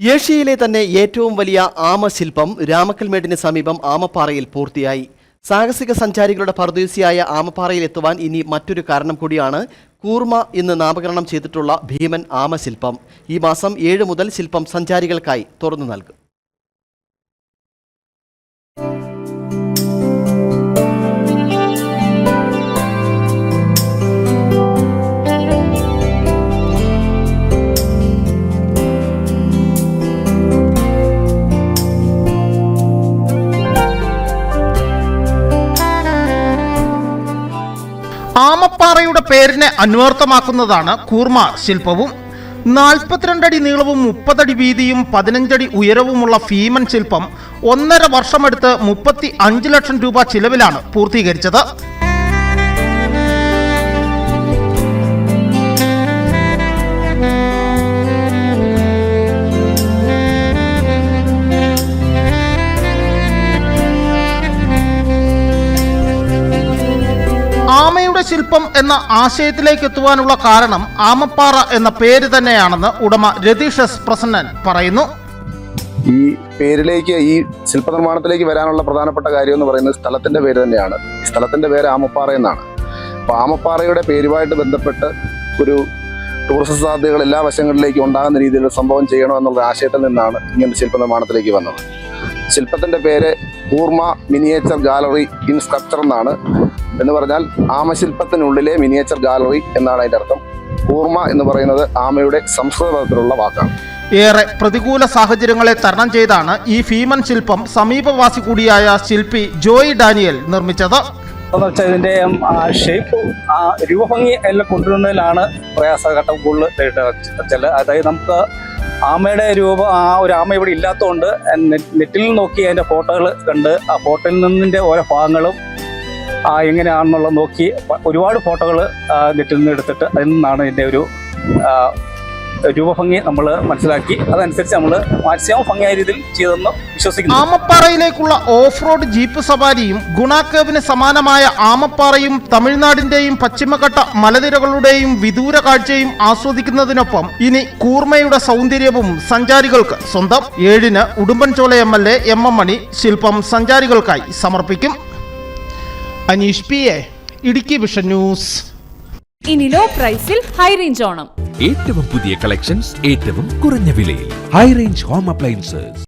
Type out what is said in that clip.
ഏഷ്യയിലെ തന്നെ ഏറ്റവും വലിയ ആമശില്പം രാമക്കൽമേടിന് സമീപം ആമപ്പാറയിൽ പൂർത്തിയായി. സാഹസിക സഞ്ചാരികളുടെ പർദൂസിയായ ആമപ്പാറയിൽ എത്തുവാൻ ഇനി മറ്റൊരു കാരണം കൂടിയാണ് കൂർമ എന്ന് നാമകരണം ചെയ്തിട്ടുള്ള ഭീമൻ ആമശില്പം. ഈ മാസം ഏഴ് മുതൽ ശില്പം സഞ്ചാരികൾക്കായി തുറന്നു നൽകും. ആമപ്പാറയുടെ പേരിനെ അന്വർത്ഥമാക്കുന്നതാണ് കൂർമ ശില്പവും. നാൽപ്പത്തിരണ്ടടി നീളവും മുപ്പതടി വീതിയും പതിനഞ്ചടി ഉയരവുമുള്ള ഭീമൻ ശില്പം ഒന്നര വർഷമെടുത്ത് മുപ്പത്തി അഞ്ച് ലക്ഷം രൂപ ചിലവിലാണ് പൂർത്തീകരിച്ചത്. ആമയുടെ ശില്പം എന്ന ആശയത്തിലേക്ക് എത്തുവാനുള്ള കാരണം ആമപ്പാറ എന്ന പേര് തന്നെയാണെന്ന് ഉടമ രതീഷ് എസ് പ്രസന്നൻ പറയുന്നു. ഈ പേരിലേക്ക് ഈ ശില്പനിർമ്മാണത്തിലേക്ക് വരാനുള്ള പ്രധാനപ്പെട്ട കാര്യം എന്ന് പറയുന്നത് സ്ഥലത്തിന്റെ പേര് തന്നെയാണ്. സ്ഥലത്തിന്റെ പേര് ആമപ്പാറ എന്നാണ്. അപ്പൊ ആമപ്പാറയുടെ പേരുമായിട്ട് ബന്ധപ്പെട്ട് ഒരു ടൂറിസ്റ്റ് സാധ്യതകൾ എല്ലാ വശങ്ങളിലേക്കും ഉണ്ടാകുന്ന രീതിയിൽ സംഭവം സംഭവം ചെയ്യണമെന്നുള്ള ആശയത്തിൽ നിന്നാണ് ഇങ്ങനെ ശില്പനിർമ്മാണത്തിലേക്ക് വന്നത്. ശില്പത്തിന്റെ പേര് Koorma miniature gallery in sculpture എന്നാണ്. എന്ന് പറഞ്ഞാൽ ആമശില്പത്തിനുള്ളിലെ മിനിയേച്ചർ ഗാലറി എന്നാണ് അതിന്റെ അർത്ഥം. കൂർമ എന്ന് പറയുന്നത് ആമയുടെ സംസ്കൃതത്തിലുള്ള വാക്കാണ്. ഏറെ പ്രതികൂല സാഹചര്യങ്ങളെ തരണം ചെയ്താണ് ഈ ഭീമൻ ശില്പം സമീപവാസി കൂടിയായ ശില്പി ജോയി ഡാനിയൽ നിർമ്മിച്ചത്. എന്ന് ഇതിന്റെ ഷേപ്പ് ആ രൂപഭംഗി എല്ലാം കൊണ്ടുവരുന്നതിലാണ് പ്രയാസഘട്ടം കൂടുതൽ ചില അതായത് നമുക്ക് ആമയുടെ രൂപം ആ ഒരു ആമ ഇവിടെ ഇല്ലാത്തതുകൊണ്ട് നെറ്റിൽ നോക്കി അതിന്റെ ഫോട്ടോകൾ കണ്ട് ആ ഫോട്ടോയിൽ നിന്നിന്റെ ഓരോ ഭാഗങ്ങളും ആ എങ്ങനെയാണെന്നുള്ളത് നോക്കി ഒരുപാട് ഫോട്ടോകൾ നെറ്റിൽ നിന്ന് എടുത്തിട്ട് അതിൽ നിന്നാണ് എന്റെ ഒരു രൂപഭംഗി നമ്മൾ മനസ്സിലാക്കി. അതനുസരിച്ച് നമ്മൾ മാക്സിമം ഭംഗിയായ രീതിയിൽ ചെയ്തെന്ന് വിശ്വസിക്കുന്നു. ആമപ്പാറയിലേക്കുള്ള ഓഫ് റോഡ് ജീപ്പ് സവാരിയും ഗുണാക്കേവിന് സമാനമായ ആമപ്പാറയും തമിഴ്നാടിന്റെയും പശ്ചിമഘട്ട മലനിരകളുടെയും വിദൂര കാഴ്ചയും ആസ്വദിക്കുന്നതിനൊപ്പം ഇനി കൂർമയുടെ സൗന്ദര്യവും സഞ്ചാരികൾക്ക് സ്വന്തം. ഏഴിന് Udumbanchola M L A M M Mani ശില്പം സഞ്ചാരികൾക്കായി സമർപ്പിക്കും. Aneesh P A Idukki vision news. ഇനി ലോ പ്രൈസിൽ ഹൈ റേഞ്ച് ഓണം. ഏറ്റവും പുതിയ കളക്ഷൻസ് ഏറ്റവും കുറഞ്ഞ വിലയിൽ. High range home appliances